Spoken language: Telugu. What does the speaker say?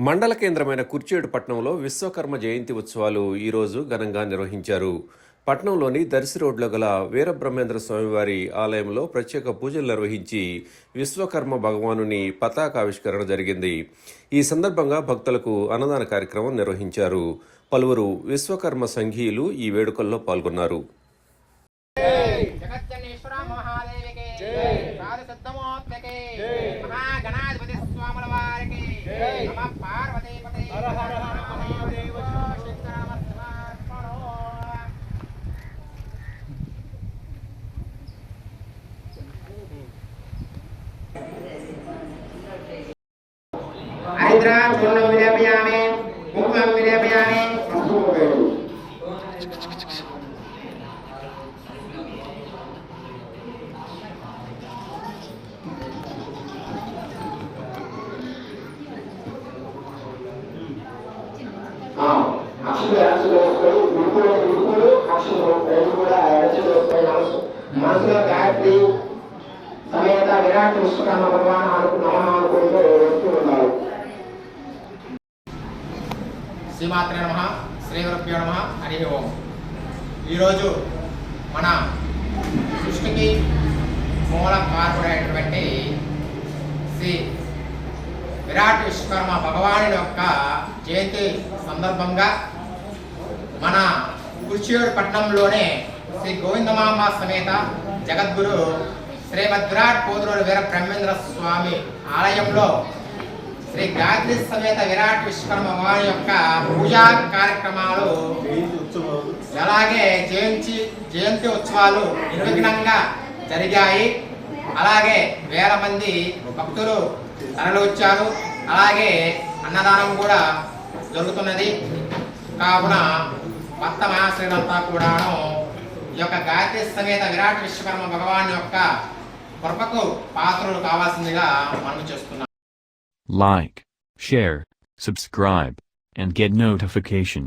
మండల కేంద్రమైన కుర్చేడు పట్టణంలో విశ్వకర్మ జయంతి ఉత్సవాలు ఈరోజు ఘనంగా నిర్వహించారు. పట్టణంలోని దర్శి రోడ్లో గల వీరబ్రహ్మేంద్ర స్వామివారి ఆలయంలో ప్రత్యేక పూజలు నిర్వహించి విశ్వకర్మ భగవానుని పతాకావిష్కరణ జరిగింది. ఈ సందర్భంగా భక్తులకు అన్నదాన కార్యక్రమం నిర్వహించారు. పలువురు విశ్వకర్మ సంఘీయులు ఈ వేడుకల్లో పాల్గొన్నారు. మహాగణాధిపతి స్వాముల వారికి. హైదరాబాద్ పార్వతీపతి హరిద్రాం చూర్ణం విలేపయామి అక్షులు అక్షులు వేసుకొని ఉడుకులు ఉడుకులు అక్షులు రెండు కూడా అక్షులు వేసుకొని మనసు మనసులో గాయత్రి సమేత విరాట్ విశ్వకర్మ భగవాన్ అనుకు అనుకుంటూ వస్తూ ఉన్నారు శ్రీమాత్రే నమ శ్రీ నమ హరి ఓం. ఈరోజు మన సృష్టికి మూల కారకుడైనటువంటి శ్రీ విరాట్ విశ్వకర్మ భగవాను యొక్క జయంతి సందర్భంగా మన కుర్చియోడు పట్టణంలోనే శ్రీ గోవిందమాంబ సమేత జగద్గురు శ్రీ విరాట్ పోతురోడు వీర బ్రహ్మేంద్ర స్వామి ఆలయంలో శ్రీ గాయత్రి సమేత విరాట్ విశ్వకర్మ వారి యొక్క పూజా కార్యక్రమాలు అలాగే జయంతి జయంతి ఉత్సవాలు నిర్విఘ్నంగా జరిగాయి. అలాగే వేల మంది భక్తులు తరలి వచ్చారు అలాగే అన్నదానం కూడా జరుగుతున్నది కావున భక్త మహాశ్రీలంతా కూడాను ఈ యొక్క గాయత్రి సమేత విరాట్ విశ్వకర్మ భగవాన్ యొక్క కృపకు పాత్రలు కావాల్సిందిగా మనం చేస్తున్నాం like share subscribe and get notification.